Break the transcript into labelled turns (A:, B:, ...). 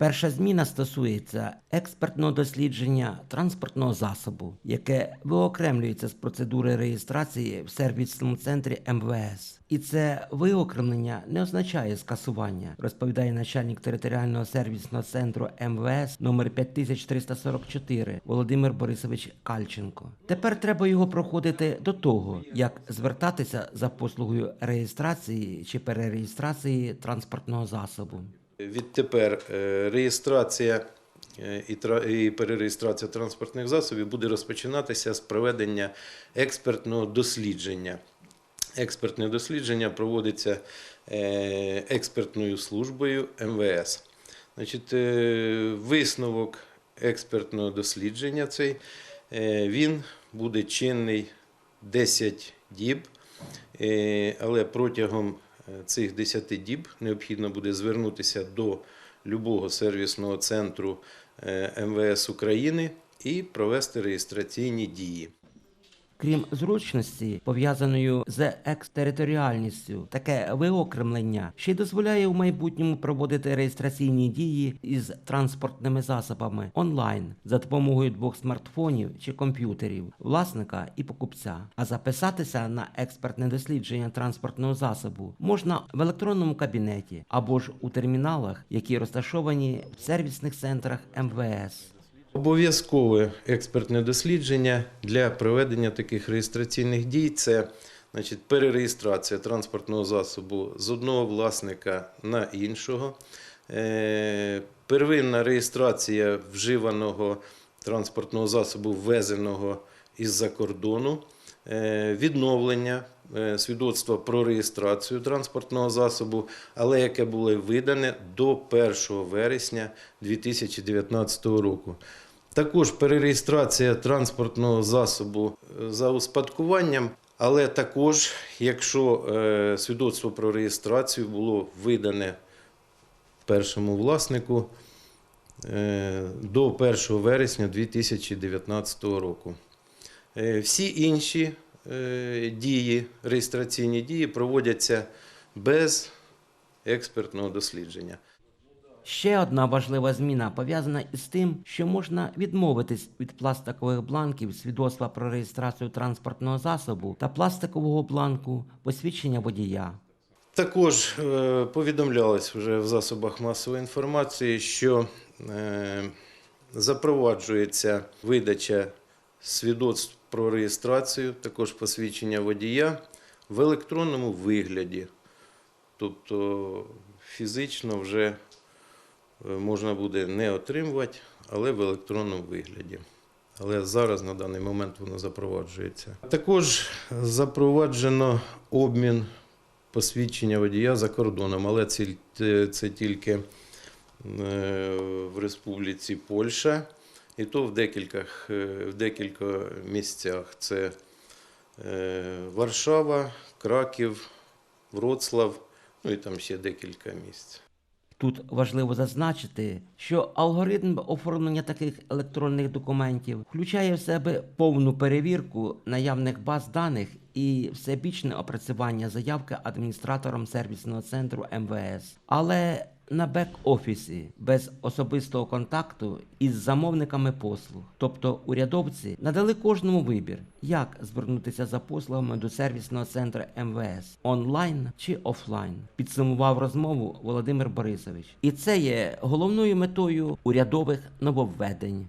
A: Перша зміна стосується експертного дослідження транспортного засобу, яке виокремлюється з процедури реєстрації в сервісному центрі МВС. І це виокремлення не означає скасування, розповідає начальник територіального сервісного центру МВС номер 5344 Володимир Борисович Кальченко. Тепер треба його проходити до того, як звертатися за послугою реєстрації чи перереєстрації транспортного засобу.
B: Відтепер е, реєстрація е, і тра- перереєстрація транспортних засобів буде розпочинатися з проведення експертного дослідження. Експертне дослідження проводиться е, експертною службою МВС. Значить, висновок експертного дослідження цей він буде чинний 10 діб, але протягом цих 10 діб необхідно буде звернутися до любого сервісного центру е, МВС України і провести реєстраційні дії.
A: Крім зручності, пов'язаної з екстериторіальністю, таке виокремлення ще й дозволяє в майбутньому проводити реєстраційні дії із транспортними засобами онлайн за допомогою двох смартфонів чи комп'ютерів, власника і покупця. А записатися на експертне дослідження транспортного засобу можна в електронному кабінеті або ж у терміналах, які розташовані в сервісних центрах МВС.
B: Обов'язкове експертне дослідження для проведення таких реєстраційних дій. Це значить, перереєстрація транспортного засобу з одного власника на іншого, е, первинна реєстрація вживаного транспортного засобу, ввезеного із-за кордону, відновлення е, свідоцтва про реєстрацію транспортного засобу, але яке було видане до 1 вересня 2019 року. Також перереєстрація транспортного засобу е, за успадкуванням, але також, якщо е, свідоцтво про реєстрацію було видане першому власнику е, до 1 вересня 2019 року. Е, Всі інші е, дії, реєстраційні дії проводяться без експертного дослідження.
A: Ще одна важлива зміна пов'язана із тим, що можна відмовитись від пластикових бланків свідоцтва про реєстрацію транспортного засобу та пластикового бланку посвідчення водія.
B: Також е, повідомлялось вже в засобах масової інформації, що запроваджується видача свідоцтв про реєстрацію, також посвідчення водія в електронному вигляді. Тобто фізично вже е, можна буде не отримувати, але в електронному вигляді. Але зараз на даний момент воно запроваджується. Також запроваджено обмін посвідчення водія за кордоном, але це, це тільки е, в Республіці Польща, і то в декілька, в декілька місцях. Це е, Варшава, Краків, Вроцлав, ну і там ще декілька місць.
A: Тут важливо зазначити, що алгоритм оформлення таких електронних документів включає в себе повну перевірку наявних баз даних і всебічне опрацювання заявки адміністратором сервісного центру МВС. Але на бек-офісі без особистого контакту із замовниками послуг, тобто урядовці надали кожному вибір, як звернутися за послугами до сервісного центру МВС онлайн чи офлайн. Підсумував розмову Володимир Борисович. І це є головною метою урядових нововведень.